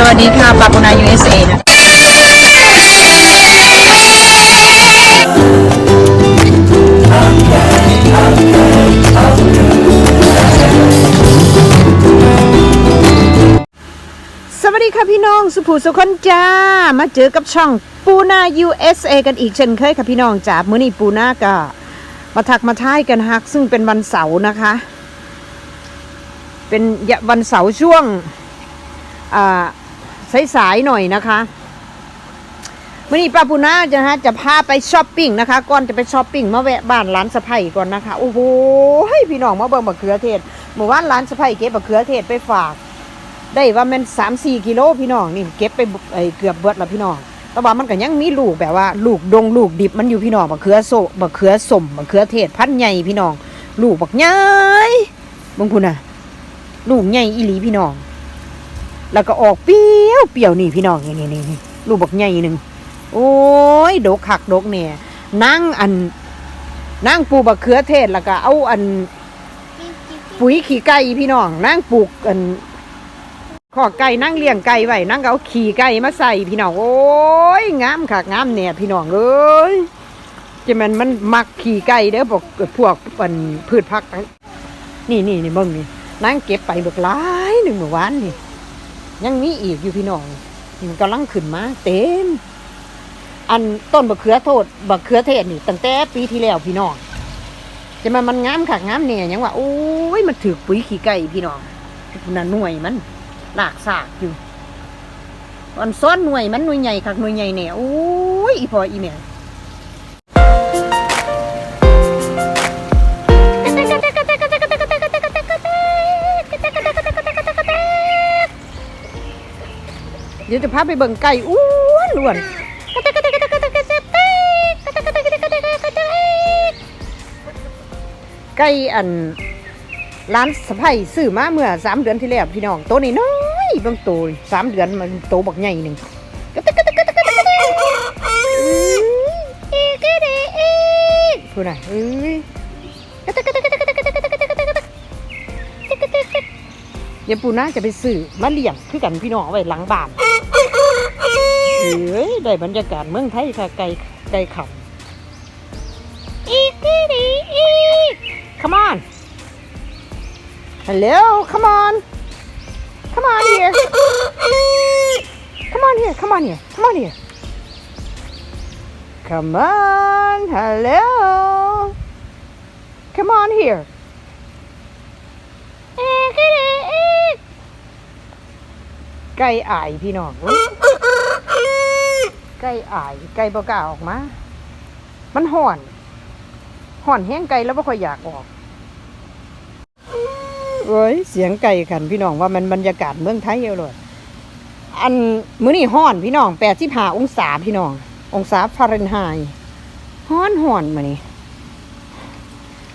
สวัสดีค่ะปาปุนา USA นะสวัสดีค่ะพี่น้องสุภูสุคนจ้า มาเจอกับช่องปูนา USA กันอีกเช่นเคยค่ะพี่น้องจ้ามื้อนี้ปูนาก็มาทักมาท้ายกันฮัก ซึ่งเป็นวันเสาร์นะคะ เป็นวันเสาร์ช่วงอ่า สายๆหน่อยนะคะมื่อนี้ป้าปูนาจะฮะจะพาไปช้อปปิ้งนะคะ ก่อนจะไปช้อปปิ้งมาแวะบ้านร้านสะไพก่อนนะคะ โอ้โหพี่น้องมาเบิ่งมะเขือเทศเมื่อวานร้านสะไพเก็บมะเขือเทศไปฝาก ได้ว่ามันสามสี่กิโลพี่น้องนี่เก็บไปไอเกือบเบิดแล้วพี่น้องแต่ว่ามันก็ยังมีลูกแบบว่า ลูกดงลูกดิบมันอยู่พี่น้องมะเขือโซมะเขือสมมะเขือเทศพันใหญ่พี่น้อง ลูกบักใหญ่บางคุณน่ะลูกใหญ่อีหลีพี่น้อง แล้วก็ออกเปรี้ยวเปรี้ยวนี่พี่น้องนี่นี่นี่ลูกบักใหญ่หนึ่งโอ้ยดกขักดกเนี่ยนั่งอันนั่งปลูกบักเขือเทศแล้วก็เอาอัน ปุ๋ยขี้ไก่พี่น้องนั่งปลูกอันขอไก่นั่งเลี้ยงไก่ไว้นั่งเอาขี้ไก่มาใส่พี่น้องโอ้ยงามคักงามเนี่ยพี่น้องเอ้ยจะมันมันมักขี้ไก่เด้อพวกพวกอันพืชผักนี่นี่นี่เบิ่งนี่นั่งเก็บไปเบิกหลายหนึ่งเมื่อวานนี่ ยังมีอีกอยู่พี่น้องมันกำลังขึ้นมาเต็ม อันต้นบะเขือโทษบะเขือเทศนี่ตั้งแต่ปีที่แล้วพี่น้องจะมามันงามขักงามเนี่ยยังว่าโอ้ยมันถือปุ๋ยขี้ไก่พี่น้องน่ะหน่วยมันหลากสากอยู่อันซ้อนหน่วยมันหน่วยใหญ่ขักหน่วยใหญ่เนี่ยโอ้ยอีพออีแม่ เดี๋ยวจะพาไปเบิ่งไก่อ้วนล้วนไก่อันร้านสะไพายซื้อมาเมื่อสามเดือนที่แล้วพี่น้องตัวนี้น้อยบางตัวสามเดือนมันโตบักใหญ่หนึ่งพูดหน่อยเอ้ยเดี๋ยวปูน่าจะไปซื้อมาเลี้ยงคือกันพี่น้องไว้หลังบ้าน เอ้ยได้บรรยากาศเมืองไทยค่ะไก่ไก่ขับ Come on. Hello, come on. Come on here. Come on here, come on here, come on here. Come on, hello. Come on here. ไก่อายพี่น้อง ไก่อาย ไก่บ่กล้าออกมา มันห่อนห่อนแห้งไก่แล้วไม่ค่อยอยากออกเอ้ยเสียงไก่ขันพี่น้องว่ามันบรรยากาศเมืองไทยเอาเลยอันมื้อนี้ห้อนพี่น้องแปดสิบห้าองศาพี่น้อง องศาฟาเรนไฮต์ห้อนห่อนมานี่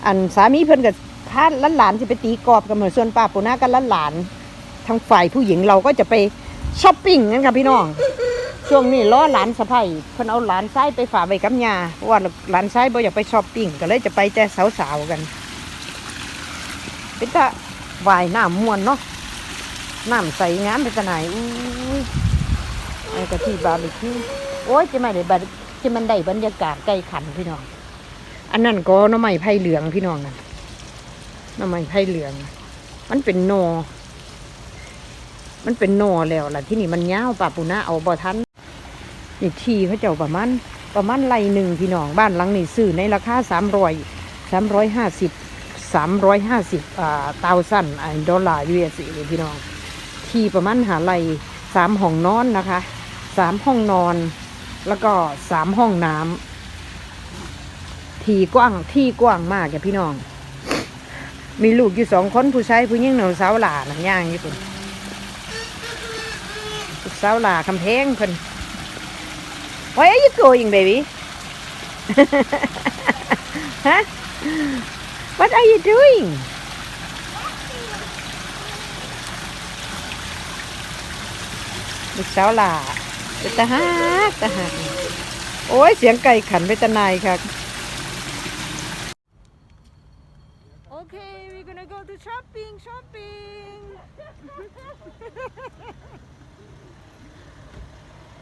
อันสามีเพิ่นกับพาล้านหลานจะไปตีกรอล์ฟกันเหมือนส่วนป้าปูนากันล้านหลานทางฝ่ายผู้หญิงเราก็จะไปช้อปปิ้งกันค่ะพี่น้อง ช่วงนี้ล้อหลานสะพายเพิ่นเอาหลานชายไปฝากไว้กับยาเพราะว่าหลานชายบ่อยากไปช้อปปิ้งก็เลยจะไปแต่สาวๆกันเป็นตาว่ายน้ำมวนเนาะน้ำใสงามเป็นตาไหนอุ้ยไอ้กะที่บาร์บีคิวโอ้ยจะไม่ได้บัดจะมันได้บรรยากาศใกล้ขันพี่น้อง อันนั้นก็น้ำไม้ไผ่เหลืองพี่น้องนะน้ำไม้ไผ่เหลือง มันเป็นนอ มันเป็นนอแล้วล่ะที่นี่มันยาป่าปูนาเอาบ่ทัน นี่ที่เขาเจ้าประมาณประมาณไรหนึ่งพี่น้องบ้านหลังนี้ซื้อในราคาสามร้อยสามร้อยห้าสิบสามร้อยห้าสิบอ่าตาวสั้นไอ้ดอลลาร์ยูเอสเลยพี่น้อง ทีประมาณหาไรสามห้องนอนนะคะสามห้องนอน แล้วก็สามห้องน้ำทีกว้างที่กว้างมากแกพี่น้อง มีลูกอยู่สองคนผู้ชายผู้หญิงหนูสาวหลานะย่างอยู่คนลูกสาวหลาคำแพงเพิ่น Where are you going, baby? huh? What are you doing? ลูกสาวหล่าไปตาฮักตาฮักโอ้ยเสียงไก่ขันไปตะนายครับ Okay we're gonna go to shopping shopping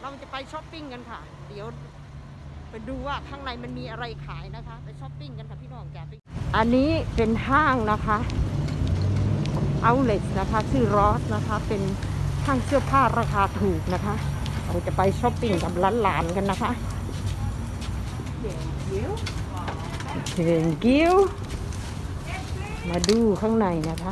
เราจะไปช้อปปิ้งกันค่ะ เดี๋ยวไปดูว่าข้างในมันมีอะไรขายนะคะ ไปช้อปปิ้งกันค่ะพี่น้องจ้ะไปอันนี้เป็นห้างนะคะเอาเลสนะคะ ชื่อรอสนะคะ เป็นห้างเสื้อผ้าราคาถูกนะคะ เราจะไปช้อปปิ้งกับหลานๆกันนะคะ Thank you มาดูข้างในนะคะ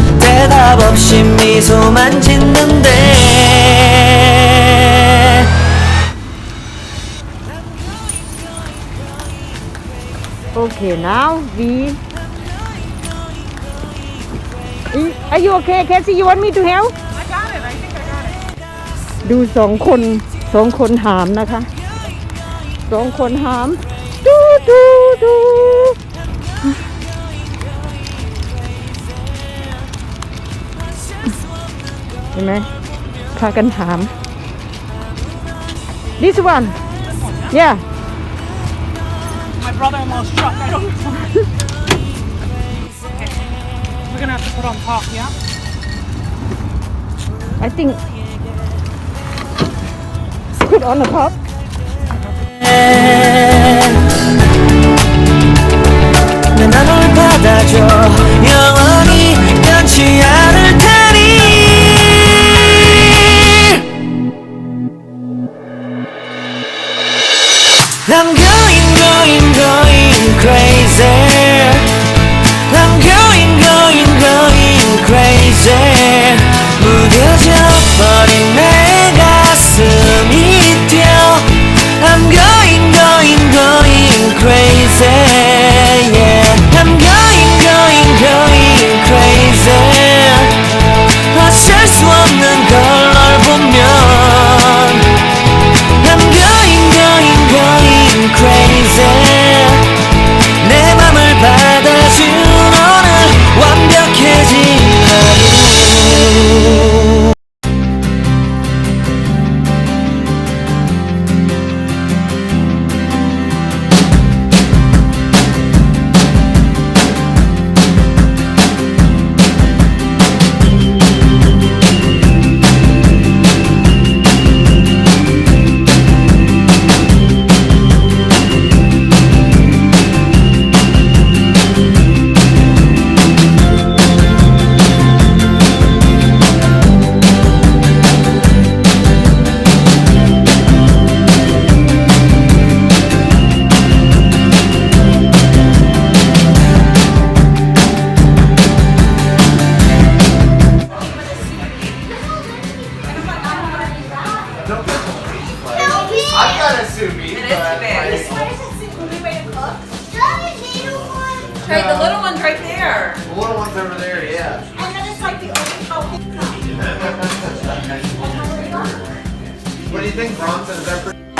대답 없이 미소만 짓는데 Okay, now we. I- Are you okay, Casey? You want me to help? I got it. I think I got it. ดูสองคนสองคนหามนะคะสองคนหามดูดูดู เห็นไหมพากันหาม this one yeah My brother-in-law's truck. I don't. okay. We're gonna have to put on top, yeah? I think put on the top I'm going going going crazy I'm going going going crazy 무뎌져 버린 내 가슴이 뛰어 I'm going going going I've got a sous vide, It is a bad. This one is a single when we cook. Try the little one. Right, the little one's right there. the little ones over there, yeah. And then it's like the only healthy what do you think, Bronson? Is that pretty?